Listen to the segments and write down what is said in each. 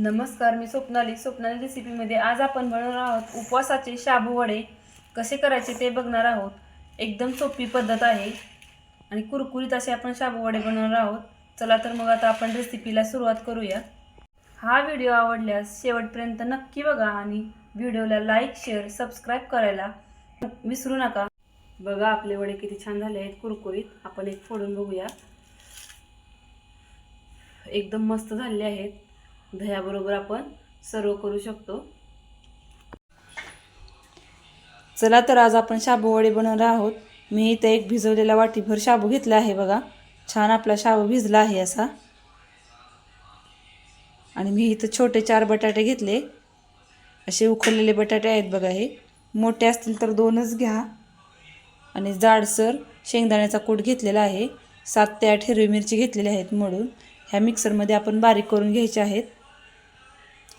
नमस्कार मी स्वप्नाली. स्वप्नाली रेसिपीमध्ये आज आपण बनवणार आहोत उपवासाचे शाबू वडे. कसे करायचे ते बघणार आहोत. एकदम सोपी पद्धत आहे. आणि कुरकुरीत असे आपण शाबू वडे बनवणार आहोत. चला तर मग आता आपण रेसिपीला सुरुवात करूया. हा व्हिडिओ आवडल्यास शेवटपर्यंत नक्की बघा आणि व्हिडिओला लाईक शेअर सबस्क्राईब करायला विसरू नका. बघा आपले वडे किती छान झाले आहेत कुरकुरीत. आपण एक फोडून बघूया. एकदम मस्त झालेले आहेत. दह्याबरोबर आपण सर्व करू शकतो. चला तर आज आपण शाबू वडे बनवणार आहोत. मी इथे एक भिजवलेला वाटीभर शाबू घेतला आहे बघा. छान आपला शाबू भिजला आहे असा. आणि मी इथं छोटे चार बटाटे घेतले. असे उखडलेले बटाटे आहेत बघा हे. मोठे असतील तर दोनच घ्या. आणि जाडसर शेंगदाण्याचा कूट घेतलेला आहे. सात ते आठ हिरवी मिरची घेतलेली आहेत म्हणून. ह्या मिक्सरमध्ये आपण बारीक करून घ्यायचे आहेत.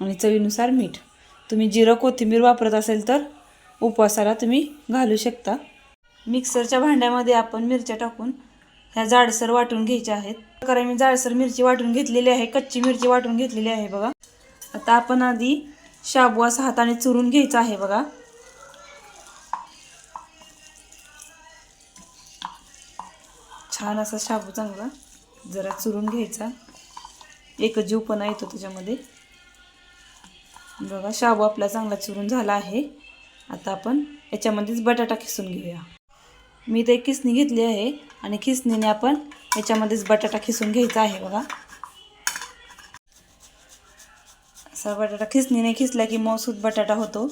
आणि चवीनुसार मीठ. तुम्ही जिरं कोथिंबीर वापरत असेल तर उपवासाला तुम्ही घालू शकता. मिक्सरच्या भांड्यामध्ये आपण मिरच्या टाकून ह्या जाडसर वाटून घ्यायच्या आहेत. प्रकारे मी जाडसर मिरची वाटून घेतलेली आहे. कच्ची मिरची वाटून घेतलेली आहे बघा. आता आपण आधी शाबू असा हाताने चुरून घ्यायचा आहे बघा. छान असा शाबू चांगला जरा चुरून घ्यायचा. एक जीवपणा येतो त्याच्यामध्ये. बघा शाबू आपला चांगला चुरून झाला आहे. आता आपण याच्यामध्येच बटाटा खिसून घेऊया. मी ते किसणी घेतली आहे आणि खिसणीने आपण याच्यामध्येच बटाटा खिसून घ्यायचा आहे बघा. असा बटाटा खिसणीने खिसला की मौसूद बटाटा होतो.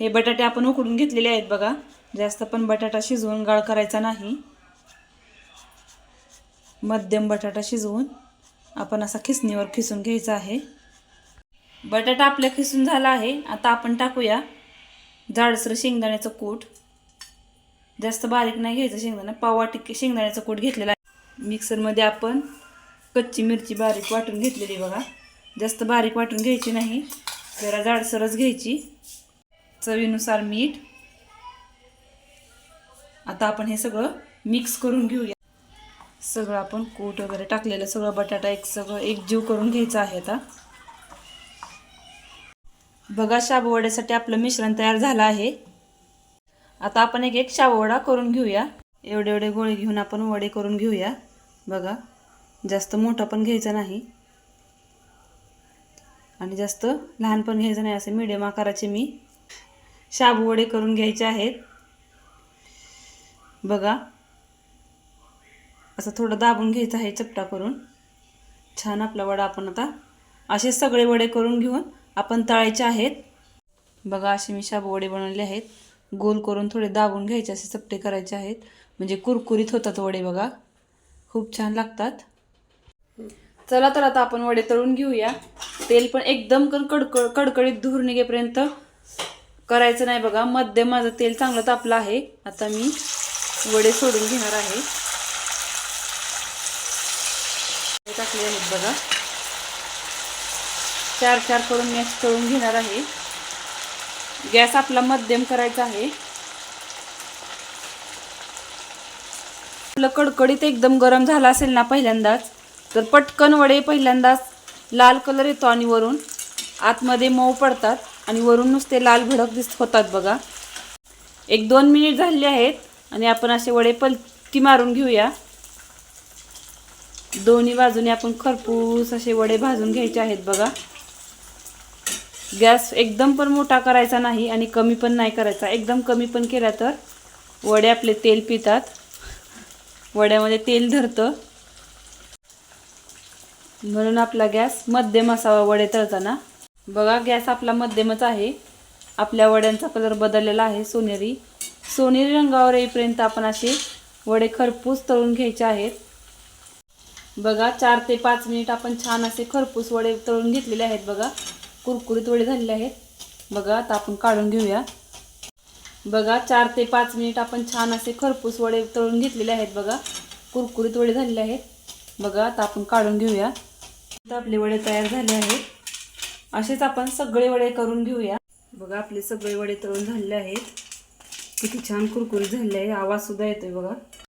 हे बटाटे आपण उकडून घेतलेले आहेत बघा. जास्त पण बटाटा शिजवून गाळ करायचा नाही. मध्यम बटाटा शिजवून आपण असा खिसणीवर खिसून घ्यायचा आहे. बटाटा आपल्या खिसून झाला आहे. आता आपण टाकूया जाडसर शेंगदाण्याचं कूट. जास्त बारीक नाही घ्यायचं शेंगदाणा पावा शेंगदाण्याचं कूट घेतलेला आहे. मिक्सरमध्ये आपण कच्ची मिरची बारीक वाटून घेतलेली बघा. जास्त बारीक वाटून घ्यायची नाही. जरा जाडसरच घ्यायची. चवीनुसार मीठ. आता आपण हे सगळं मिक्स करून घेऊया. सगळं आपण कूट वगैरे टाकलेलं सगळं बटाटा एक सगळं एक जीव करून घ्यायचं आहे आता. बघा शाबूवड्यासाठी आपलं मिश्रण तयार झालं आहे. आता आपण एक एक शाबू वडा करून घेऊया. एवढे एवढे गोळे घेऊन आपण वडे करून घेऊया. बघा जास्त मोठा पण घ्यायचा नाही. आणि जास्त लहान पण घ्यायचं नाही असे मिडियम आकाराचे मी शाबू वडे करून घ्यायचे आहेत. बघा असं थोडं दाबून घ्यायचं आहे चपटा करून. छान आपला वडा आपण आता असे सगळे वडे करून घेऊन आपण तळायचे आहेत. बघा असे मी शाबू वडे बनवले आहेत. गोल करून थोडे दाबून घ्यायचे असे चपटे करायचे आहेत. म्हणजे कुरकुरीत होतात वडे बघा. खूप छान लागतात. चला तर आता आपण वडे तळून घेऊया. तेल पण एकदम कण कडकड कडकडीत धूर निघेपर्यंत करायचं नाही बघा. मध्यम माझं तेल चांगलं तापलं आहे. आता मी वडे सोडून घेणार आहे. टाकले आहेत बघा. चार चार करून मी करून घेणार आहे. गॅस आपला मध्यम करायचा आहे. आपलं कडकडीत एकदम गरम झाला असेल ना पहिल्यांदाच तर पटकन वडे पहिल्यांदाच लाल कलर येतो आणि वरून. आतमध्ये मऊ पडतात आणि वरून नुसते लाल भडक दिसत होतात बघा. एक दोन मिनिट झाले आहेत आणि आपण असे वडे पलटी मारून घेऊया. दोन्ही बाजूने आपण खरपूस असे वडे भाजून घ्यायचे आहेत बघा. गॅस एकदम पण मोठा करायचा नाही आणि कमी पण नाही करायचा. एकदम कमी पण केला तर वडे आपले तेल पितात. वड्यामध्ये तेल धरतं. म्हणून आपला गॅस मध्यम असावा वडे तळताना. बघा गॅस आपला मध्यमच आहे. आपल्या वड्यांचा कलर बदललेला आहे सोनेरी. सोनेरी रंगावर येईपर्यंत आपण असे वडे खरपूस तळून घ्यायचे आहेत. बघा चार ते पाच मिनिट आपण छान असे खरपूस वडे तळून घेतलेले आहेत बघा. कुरकुरीत वडे झालेले आहेत. बघा आता आपण काढून घेऊया. बघा चार ते पाच मिनिट आपण छान असे खरपूस वडे तळून घेतलेले आहेत बघा. कुरकुरीत वडे झालेले आहेत. बघा आता आपण काढून घेऊया. आता आपले वडे तयार झाले आहेत. असेच आपण सगळे वडे करून घेऊया. बघा आपले सगळे वडे तळून झालेले आहेत. किती छान कुरकुरीत झालेले आहे. आवाजसुद्धा येतो येतोय बघा.